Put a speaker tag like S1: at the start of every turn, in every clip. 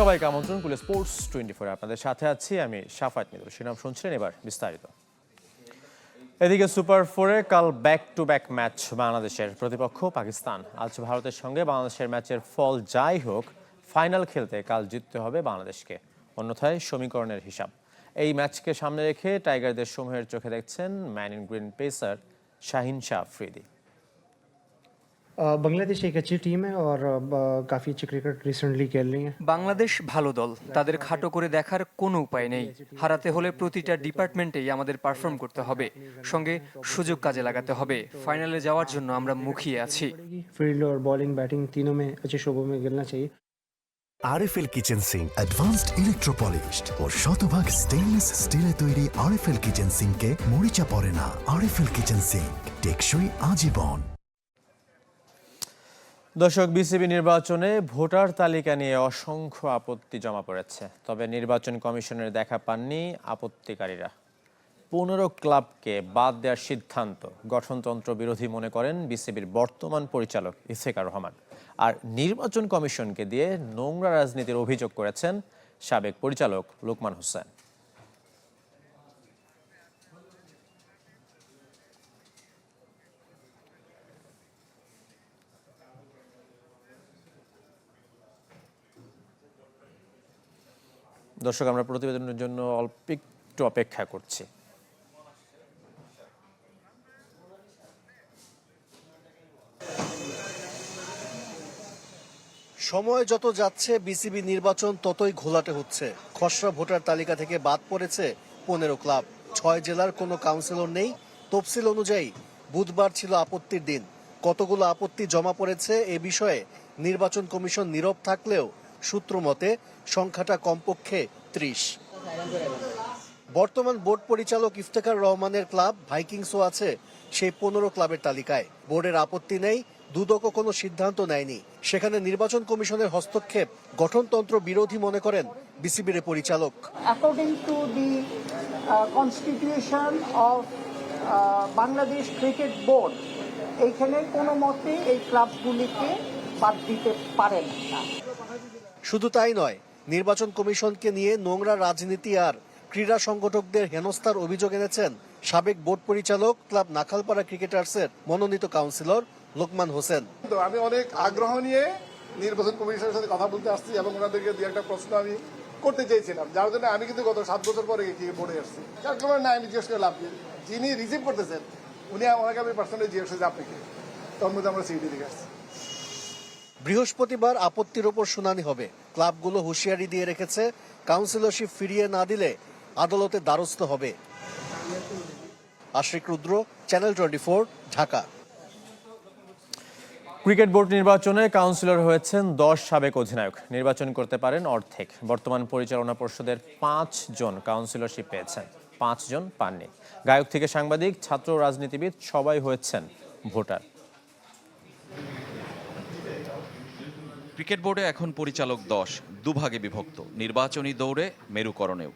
S1: সবাইকে আমন্ত্রণ, কুলে স্পোর্টস টোয়েন্টি ফোর আপনাদের সাথে আছি আমি সাফাত মিদুল। শিরাম শুনছিলেন, এবার বিস্তারিত। এদিকে সুপার ফোরে কাল ব্যাক টু ব্যাক ম্যাচ বাংলাদেশের প্রতিপক্ষ পাকিস্তান। আজ ভারতের সঙ্গে বাংলাদেশের ম্যাচের ফল যাই হোক ফাইনাল খেলতে কাল জিততে হবে বাংলাদেশকে। অন্যথায় সমীকরণের হিসাব। এই ম্যাচকে সামনে রেখে টাইগারদের সমূহের চোখে দেখছেন man in green pacer Shaheen Shah Afridi.
S2: अ, बांग्लादेश एक अच्छी टीम है और काफ़ी अच्छी क्रिकेट रिसेंटली खेल रही है
S3: বাংলাদেশ ভালো দল তাদের খাটো করে দেখার কোনো উপায় নেই হারাতে হলে প্রতিটা ডিপার্টমেন্টেই আমাদের পারফর্ম করতে হবে সঙ্গে সুযোগ কাজে লাগাতে হবে ফাইনালে যাওয়ার জন্য আমরা মুখিয়ে আছি
S2: फील्ड और बॉलिंग बैटिंग तीनों में अच्छे शोबों में खेलना चाहिए
S4: RFL kitchen sink advanced electropolished ও শতভাগ স্টেইনলেস স্টিলে তৈরি আরএফএল কিচেন সিঙ্কে মরিচা পড়ে না আরএফএল কিচেন সিঙ্ক টেকসই আজীবন
S1: দর্শক, বিসিবি নির্বাচনে ভোটার তালিকা নিয়ে অসংখ্য আপত্তি জমা পড়েছে। তবে নির্বাচন কমিশনের দেখা পাননি আপত্তিকারীরা। পনেরো ক্লাবকে বাদ দেওয়ার সিদ্ধান্ত গঠনতন্ত্র বিরোধী মনে করেন বিসিবির বর্তমান পরিচালক ইসেকার রহমান। আর নির্বাচন কমিশনকে দিয়ে নোংরা রাজনীতির অভিযোগ করেছেন সাবেক পরিচালক লোকমান হোসেন। দর্শক, আমরা প্রতিবেদনের জন্য অল্প একটু অপেক্ষা করছি।
S5: সময় যত যাচ্ছে, বিসিবি নির্বাচন ততই ঘোলাটে হচ্ছে। খসড়া ভোটার তালিকা থেকে বাদ পড়েছে পনেরো ক্লাব। ছয় জেলার কোনো কাউন্সিলর নেই। তফসিল অনুযায়ী বুধবার ছিল আপত্তির দিন। কতগুলো আপত্তি জমা পড়েছে এ বিষয়ে নির্বাচন কমিশন নীরব থাকলেও সূত্র মতে সংখ্যাটা কমপক্ষে ত্রিশ। বর্তমান বোর্ড পরিচালক ইফতেখার রহমানের ক্লাব ভাইকিংসও আছে সেই পনেরো ক্লাবের তালিকায়। বোর্ডের আপত্তি নেই দুদকও কোনো সিদ্ধান্ত নেয়নি। সেখানে নির্বাচন কমিশনের হস্তক্ষেপ গঠনতন্ত্র বিরোধী মনে করেন বিসিবির পরিচালক।
S6: According to the uh, of Bangladesh cricket board এইখানে কোনো মতে এই ক্লাবগুলিকে বাদ দিতে পারেন না।
S5: শুধু তাই নয়, নির্বাচন কমিশনকে নিয়ে নোংরা রাজনীতি আর ক্রীড়া সংগঠকদের হেনস্থার অভিযোগ এনেছেন সাবেক বোর্ড পরিচালক ক্লাব নাখালপাড়া ক্রিকেটার্সের মনোনীত কাউন্সিলর লোকমান হোসেন।
S7: আমি অনেক আগ্রহ নিয়ে নির্বাচন কমিশনের সাথে কথা বলতে আসছি এবং ওনাদেরকে দু একটা প্রশ্ন আমি করতে চেয়েছিলাম। যার জন্য আমি কিন্তু গত সাত বছর পরে গিয়ে বোর্ডে আসছি। যার কারণে না, আমি জিজ্ঞেস করে লাভ। যিনি রিসিভ করতেছেন, উনি ওনাকে আমি পার্সোনালি জিজ্ঞেস করছি, আপনি কি? তখন মধ্যে আমরা সিডি দিকে আসছি।
S5: বৃহস্পতিবার আপত্তির ওপর শুনানি হবে। ক্লাবগুলো হুঁশিয়ারি দিয়ে রেখেছে, কাউন্সিলরশিপ ফিরিয়ে না দিলে আদালতে দ্বারস্থ হবে। Ashrik Rudra, channel twenty Dhaka.
S1: Cricket board নির্বাচনে কাউন্সিলর হয়েছেন দশ সাবেক অধিনায়ক। নির্বাচন করতে পারেন অর্ধেক। বর্তমান পরিচালনা পর্ষদের পাঁচ জন কাউন্সিলরশিপ পেয়েছেন। পাঁচ জন পাননি। গায়ক থেকে সাংবাদিক, ছাত্র রাজনীতিবিদ সবাই হয়েছেন ভোটার।
S8: ক্রিকেট বোর্ডে এখন পরিচালক দশ, দুভাগে বিভক্ত। নির্বাচনী দৌড়ে মেরুকরণেও।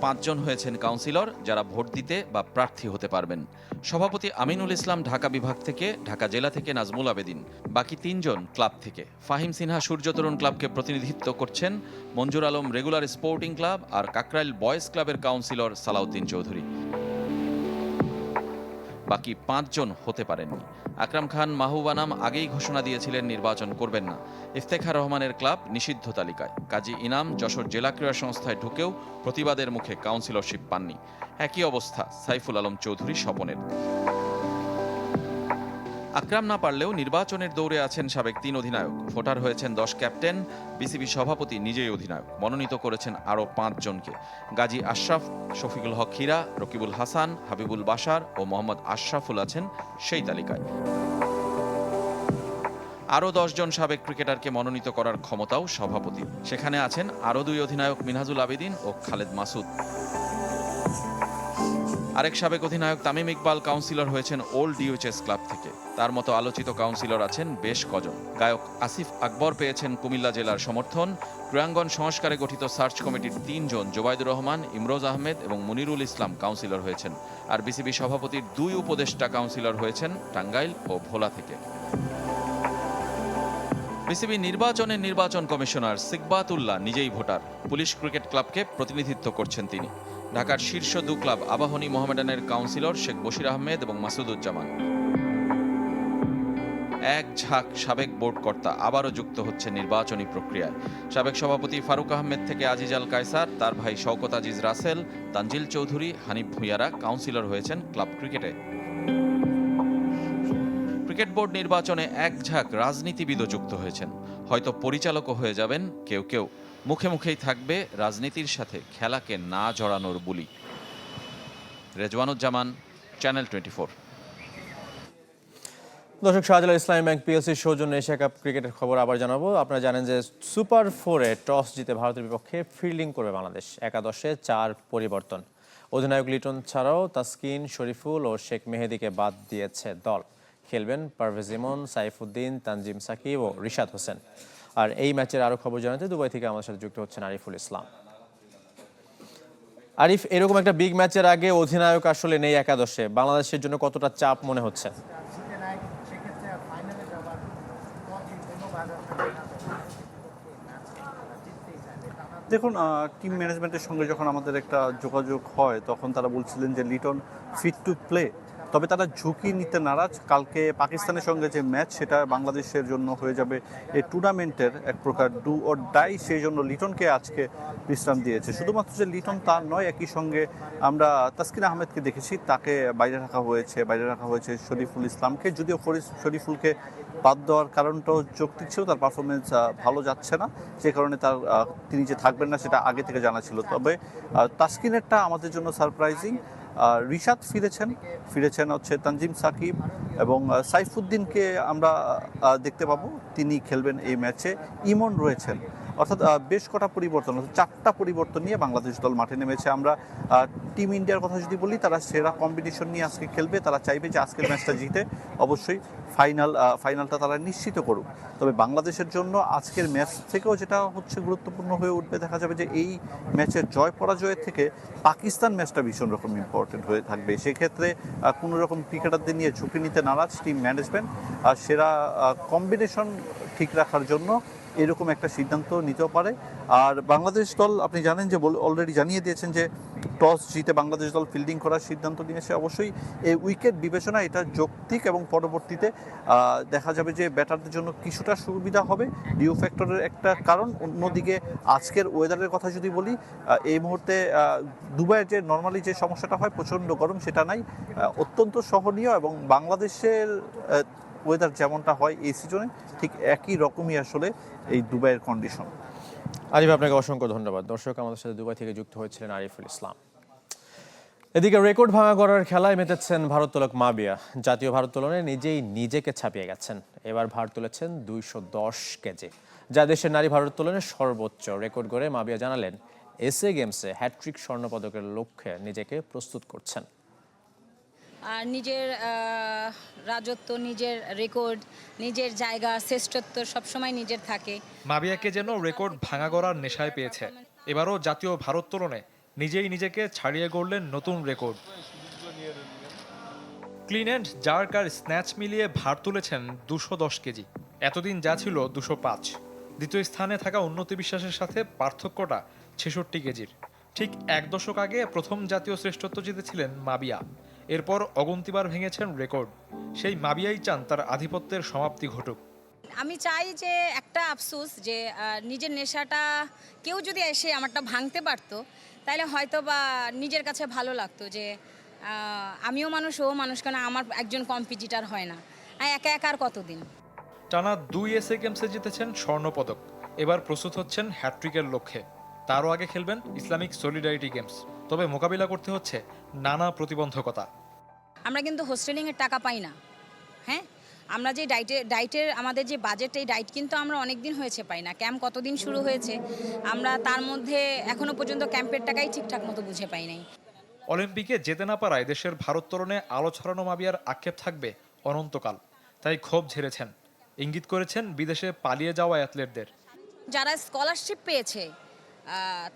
S8: পাঁচজন হয়েছেন কাউন্সিলর, যারা ভোট দিতে বা প্রার্থী হতে পারবেন। সভাপতি আমিনুল ইসলাম ঢাকা বিভাগ থেকে, ঢাকা জেলা থেকে নাজমুল আবেদিন। বাকি তিনজন ক্লাব থেকে। ফাহিম সিনহা সূর্য তরুণ ক্লাবকে প্রতিনিধিত্ব করছেন Manjur Alam regular sporting club আর কাকরাইল বয়েজ ক্লাবের কাউন্সিলর সালাউদ্দিন চৌধুরী। বাকি পাঁচজন হতে পারেননি। আকরাম খান মাহুবানাম আগেই ঘোষণা দিয়েছিলেন, নির্বাচন করবেন না। ইফতেখার রহমানের ক্লাব নিষিদ্ধ তালিকায়। কাজী ইনাম যশোর জেলা ক্রীড়া সংস্থায় ঢুকেও প্রতিবাদের মুখে কাউন্সিলরশিপ পাননি। একই অবস্থা সাইফুল আলম চৌধুরী স্বপনের। আকরাম না পারলেও নির্বাচনের দৌড়ে আছেন সাবেক তিন অধিনায়ক। ভোটার হয়েছেন দশ ক্যাপ্টেন, বিসিবি সভাপতি নিজেই অধিনায়ক। মনোনীত করেছেন আরও পাঁচজনকে গাজী আশরাফ, শফিকুল হক হীরা, রকিবুল হাসান, হাবিবুল বাশার ও মোহাম্মদ আশরাফুল আছেন সেই তালিকায়। আরও দশজন সাবেক ক্রিকেটারকে মনোনীত করার ক্ষমতাও সভাপতি। সেখানে আছেন আরও দুই অধিনায়ক মিনহাজুল আবেদিন ও খালেদ মাসুদ। আরেক সাবেক অধিনায়ক তামিম ইকবাল কাউন্সিলর হয়েছেন ওল্ড ইউএচএস ক্লাব থেকে। তার মতো আলোচিত কাউন্সিলর আছেন বেশ কজন। গায়ক আসিফ আকবর পেয়েছেন কুমিল্লা জেলার সমর্থন। ক্রয়াঙ্গন সংস্কারে গঠিত সার্চ কমিটির তিনজন, জোবাইদুর রহমান, ইমরোজ আহমেদ এবং মুনিরুল ইসলাম কাউন্সিলর হয়েছেন। আর বিসিবি সভাপতির দুই উপদেষ্টা কাউন্সিলর হয়েছেন টাঙ্গাইল ও ভোলা থেকে। বিসিবি নির্বাচনের নির্বাচন কমিশনার সিকবাতুল্লাহ নিজেই ভোটার। পুলিশ ক্রিকেট ক্লাবকে প্রতিনিধিত্ব করছেন তিনি। ঢাকার শীর্ষ দু ক্লাব আবাহনী মোহামেডানের কাউন্সিলর শেখ বশির আহমেদ এবং মাসুদুজ্জামান। এক ঝাঁক সাবেক বোর্ড কর্তা আবারও যুক্ত হচ্ছে নির্বাচনী প্রক্রিয়ায়। সাবেক সভাপতি ফারুক আহমেদ থেকে আজিজ আল কায়সার, তার ভাই শওকত আজিজ রাসেল, তানজিল চৌধুরী, হানিফ ভুঁইয়ারা কাউন্সিলর হয়েছেন ক্লাব ক্রিকেটে। ক্রিকেট বোর্ড নির্বাচনে এক ঝাঁক রাজনীতিবিদও যুক্ত হয়েছেন। হয়তো পরিচালকও হয়ে যাবেন কেউ কেউ। মুখে মুখেই থাকবে রাজনীতির সাথে খেলাকে না জড়ানোর বুলি। Rezwanuzzaman, channel twenty four.
S1: দর্শক, শাহজালাল ইসলামী ব্যাংক পিএলসির সৌজন্য এশিয়া কাপ ক্রিকেটের খবর আবার জানাব। আপনারা জানেন যে সুপার ফোরে টস জিতে ভারতের বিপক্ষে ফিল্ডিং করবে বাংলাদেশ। একাদশে চার পরিবর্তন। অধিনায়ক লিটন ছাড়াও তাসকিন, শরীফুল ও শেখ মেহেদিকে বাদ দিয়েছে দল। খেলবেন পারভেজ ইমন, সাইফুদ্দিন, তানজিম সাকিব ও রিশাদ হোসেন। আর এই ম্যাচের আরও খবর জানাতে দুবাই থেকে আমাদের সাথে যুক্ত হচ্ছেন আরিফুল ইসলাম। আরিফ, এরকম একটা বিগ ম্যাচের আগে অধিনায়ক আসলে নেই একাদশে। বাংলাদেশের জন্য কতটা চাপ মনে হচ্ছে?
S9: দেখুন টিম ম্যানেজমেন্টের সঙ্গে যখন আমাদের একটা যোগাযোগ হয়, তখন তারা বলছিলেন যে লিটন ফিট টু প্লে তবে তারা ঝুঁকি নিতে নারাজ। কালকে পাকিস্তানের সঙ্গে যে ম্যাচ, সেটা বাংলাদেশের জন্য হয়ে যাবে এই টুর্নামেন্টের এক প্রকার ডু ও ডাই সেই জন্য লিটনকে আজকে বিশ্রাম দিয়েছে। শুধুমাত্র যে লিটন তার নয়, একই সঙ্গে আমরা তাসকিন আহমেদকে দেখেছি। তাকে বাইরে রাখা হয়েছে, বাইরে রাখা হয়েছে শরীফুল ইসলামকে। যদিও শরীফুলকে বাদ দেওয়ার কারণটাও যৌক্তিক ছিল, তার পারফরমেন্স ভালো যাচ্ছে না। সে কারণে তার তিনি যে থাকবেন না, সেটা আগে থেকে জানা ছিল। তবে তাসকিনেরটা আমাদের জন্য সারপ্রাইজিং রিশাদ ফিরেছেন। ফিরেছেন হচ্ছে তানজিম সাকিব এবং সাইফুদ্দিনকে আমরা দেখতে পাবো। তিনি খেলবেন এই ম্যাচে। ইমন রয়েছেন। অর্থাৎ বেশ কটা পরিবর্তন, অর্থাৎ চারটা পরিবর্তন নিয়ে বাংলাদেশ দল মাঠে নেমেছে। আমরা টিম ইন্ডিয়ার কথা যদি বলি, তারা সেরা কম্বিনেশন নিয়ে আজকে খেলবে। তারা চাইবে যে আজকের ম্যাচটা জিতে অবশ্যই ফাইনাল ফাইনালটা তারা নিশ্চিত করুক। তবে বাংলাদেশের জন্য আজকের ম্যাচ থেকেও যেটা হচ্ছে গুরুত্বপূর্ণ হয়ে উঠবে, দেখা যাবে যে এই ম্যাচের জয় পরাজয়ের থেকে পাকিস্তান ম্যাচটা ভীষণ রকম ইম্পর্টেন্ট হয়ে থাকবে। সেক্ষেত্রে কোনো রকম ক্রিকেটারদের নিয়ে ঝুঁকি নিতে নারাজ টিম ম্যানেজমেন্ট আর সেরা কম্বিনেশন ঠিক রাখার জন্য এরকম একটা সিদ্ধান্ত নিতেও পারে। আর বাংলাদেশ দল, আপনি জানেন যে অলরেডি জানিয়ে দিয়েছেন যে টস জিতে বাংলাদেশ দল ফিল্ডিং করার সিদ্ধান্ত নিয়েছে। অবশ্যই এই উইকেট বিবেচনা, এটা যৌক্তিক এবং পরবর্তীতে দেখা যাবে যে ব্যাটারদের জন্য কিছুটা সুবিধা হবে। ডিউ ফ্যাক্টরের একটা কারণ। অন্যদিকে আজকের ওয়েদারের কথা যদি বলি এই মুহূর্তে দুবাইয়ের যে নর্মালি যে সমস্যাটা হয়, প্রচণ্ড গরম, সেটা নাই। অত্যন্ত সহনীয় এবং বাংলাদেশের ওয়েদার যেমনটা হয় এই সিজনে ঠিক একই রকমই আসলে এই দুবাইয়ের কন্ডিশন
S1: আরিফ, আপনাকে অসংখ্য ধন্যবাদ। দর্শক আমাদের সাথে দুবাই থেকে যুক্ত হয়েছিলেন আরিফুল ইসলাম। এদিকে রেকর্ড ভাঙা করার খেলায় মেতেছেন ভারোত্তোলক মাবিয়া। জাতীয় ভারোত্তোলনে নিজেই নিজেকে ছাপিয়ে গেছেন। এবার ভার তুলেছেন দুইশো দশ কেজি। যা দেশের নারী ভারোত্তোলনের সর্বোচ্চ রেকর্ড গড়ে মাবিয়া জানালেন এসএ গেমসে হ্যাট্রিক স্বর্ণপদকের লক্ষ্যে নিজেকে প্রস্তুত করছেন।
S10: আর নিজের রাজত্ব, নিজের রেকর্ড নিজের জায়গা, শ্রেষ্ঠত্ব সবসময় নিজের থাকে।
S11: মাবিয়াকে যেন রেকর্ড ভাঙা গড়ার নেশায় পেয়েছে। এবারও জাতীয় ভারোত্তোলনে নিজেই নিজেকে ছাড়িয়ে গড়লেন নতুন রেকর্ড ক্লিন অ্যান্ড জার্ক আর স্ন্যাচ মিলিয়ে ভার তুলেছেন দুশো দশ কেজি। এতদিন যা ছিল দুশো পাঁচ। দ্বিতীয় স্থানে থাকা উন্নতি বিশ্বাসের সাথে পার্থক্যটা ছেষট্টি কেজির। ঠিক এক দশক আগে প্রথম জাতীয় শ্রেষ্ঠত্ব জিতেছিলেন মাবিয়া এরপর অগন্তিবার ভেঙেছেন রেকর্ড। সেই মাবিয়াই চান তার আধিপত্যের সমাপ্তি ঘটুক।
S10: আমি চাই যে একটা আফসোস যে নিজের নেশাটা কেউ যদি এসে আমারটা ভাঙতে পারতো তাহলে হয়তো বা নিজের কাছে ভালো লাগতো যে আমিও মানুষ ও মানুষ কেন আমার একজন কম্পিটিটার হয় না। একা একা আর কতদিন?
S11: টানা দুই এসএ গেমসে জিতেছেন স্বর্ণপদক। এবার প্রস্তুত হচ্ছেন হ্যাট্রিকের লক্ষ্যে। তারও আগে খেলবেন ইসলামিক সলিডারিটি গেমস তবে মোকাবিলা করতে হচ্ছে নানা প্রতিবন্ধকতা।
S10: আমরা কিন্তু হোস্টেলিংয়ের টাকা পাই না হ্যাঁ? আমরা যে ডাইটে ডাইটের আমাদের যে বাজেট এই ডাইট কিন্তু আমরা অনেক দিন হয়েছে পাই না। ক্যাম্প কতদিন শুরু হয়েছে? আমরা তার মধ্যে এখনও পর্যন্ত ক্যাম্পের টাকাই ঠিকঠাক মতো বুঝে পাই নাই।
S11: অলিম্পিকে যেতে না পারায় দেশের ভারোত্তোলনে আলো ছড়ানো মাবিয়ার আক্ষেপ থাকবে অনন্তকাল। তাই ক্ষোভ ঝেড়েছেন। ইঙ্গিত করেছেন বিদেশে পালিয়ে যাওয়া অ্যাথলেটদের।
S10: যারা স্কলারশিপ পেয়েছে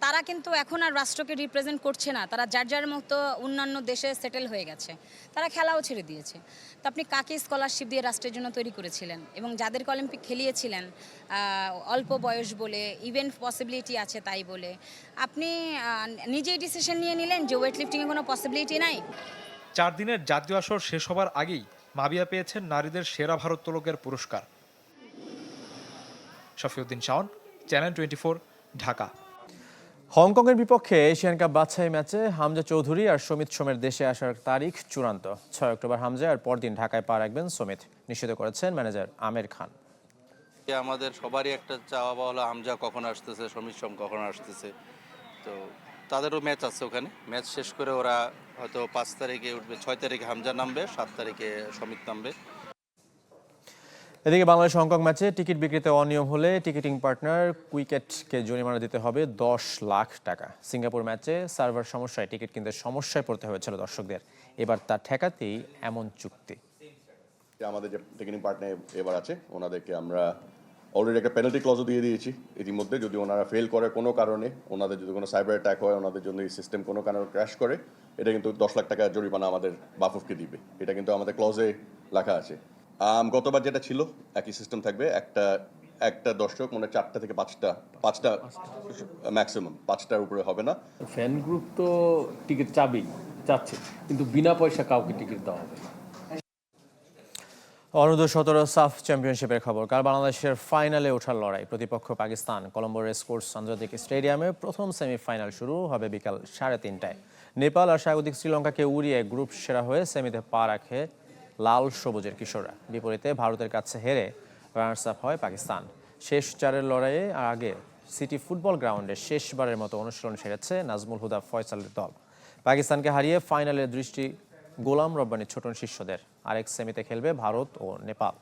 S10: তারা কিন্তু এখন আর রাষ্ট্রকে রিপ্রেজেন্ট করছে না। তারা যার যার মতো অন্যান্য দেশে সেটেল হয়ে গেছে। তারা খেলাও ছেড়ে দিয়েছে। তো আপনি কাকে স্কলারশিপ দিয়ে রাষ্ট্রের জন্য তৈরি করেছিলেন? এবং যাদেরকে অলিম্পিক খেলিয়েছিলেন অল্প বয়স বলে ইভেন্ট পসিবিলিটি আছে তাই বলে, আপনি নিজেই ডিসিশন নিয়ে নিলেন যে ওয়েট লিফটিংয়ে কোনো পসিবিলিটি নাই?
S11: চার দিনের জাতীয় আসর শেষ হবার আগেই মাবিয়া পেয়েছেন নারীদের সেরা ভারোত্তোলকের পুরস্কার। Shafiuddin Shawon channel twenty Dhaka.
S1: হংকংয়ের বিপক্ষে এশিয়ান কাপ বাছাই ম্যাচে হামজা চৌধুরী আর সমিত সোমের দেশে আসার তারিখ চূড়ান্ত। ছয় অক্টোবর হামজা আর পরদিন ঢাকায় পা রাখবেন সমিত। নিশ্চিত করেছেন ম্যানেজার আমির খান।
S12: আমাদের সবারই একটা চাওয়া পাওয়া হলো কখন আসতেছে সমীর সোম কখন আসতেছে। তো তাদেরও ম্যাচ আছে ওখানে। ম্যাচ শেষ করে ওরা হয়তো পাঁচ তারিখে উঠবে, ছয় তারিখে হামজা নামবে, সাত তারিখে সমিত নামবে।
S1: এদিকে বাংলাদেশ হংকং ম্যাচে টিকিট বিক্রিতে অনিয়ম হলে টিকিটিং পার্টনার কুইকেটকে জরিমানা দিতে হবে দশ লাখ টাকা। সিঙ্গাপুর ম্যাচে সার্ভার সমস্যায় টিকিট কিনতে সমস্যায় পড়তে হয়েছিল দর্শকদের। এবার তা ঠেকাতেই এমন চুক্তি।
S13: আমাদের যে টেকনিক পার্টনার এবার আছে, ওনাদেরকে আমরা অলরেডি একটা পেনাল্টি ক্লজও দিয়ে দিয়েছি। ইতিমধ্যে যদি ওনারা ফেল করে কোনো কারণে, ওনাদের যদি কোনো সাইবার অ্যাটাক হয়, ওনাদের জন্য এই সিস্টেম কোনো কারণে ক্র্যাশ করে, এটা কিন্তু দশ লাখ টাকা জরিমানা আমাদের বাফুফকে দিবে। এটা কিন্তু আমাদের ক্লজে লেখা আছে। গতবার যেটা ছিল একই সিস্টেম থাকবে একটা একটা দর্শক মানে চারটা থেকে পাঁচটা পাঁচটা ম্যাক্সিমাম পাঁচটার উপরে হবে না।
S14: ফ্যান গ্রুপ তো টিকিট চাবেই চাচ্ছে কিন্তু বিনা পয়সা কাউকে টিকিট দেওয়া হবে না।
S1: অনূর্ধ্ব সতেরো সাফ চ্যাম্পিয়নশিপের খবর। কাল বাংলাদেশের ফাইনালে ওঠার লড়াই প্রতিপক্ষ পাকিস্তান। কলম্বো রেসকোর্স আন্তর্জাতিক স্টেডিয়ামে প্রথম সেমিফাইনাল শুরু হবে বিকাল সাড়ে তিনটায়। নেপাল আর স্বাগতিক শ্রীলঙ্কাকে উড়িয়ে গ্রুপ সেরা হয়ে সেমিতে পা রাখে লাল সবুজের কিশোররা। বিপরীতে ভারতের কাছে হেরে রানার্স আপ হয় পাকিস্তান। শেষ চারের লড়াইয়ে আগে সিটি ফুটবল গ্রাউন্ডে শেষবারের মতো অনুশীলন সেরেছে নাজমুল হুদা ফয়সালের দল। পাকিস্তানকে হারিয়ে ফাইনালের দৃষ্টি গোলাম রব্বানি ছোটন শিষ্যদের। আরেক সেমিতে খেলবে ভারত ও নেপাল।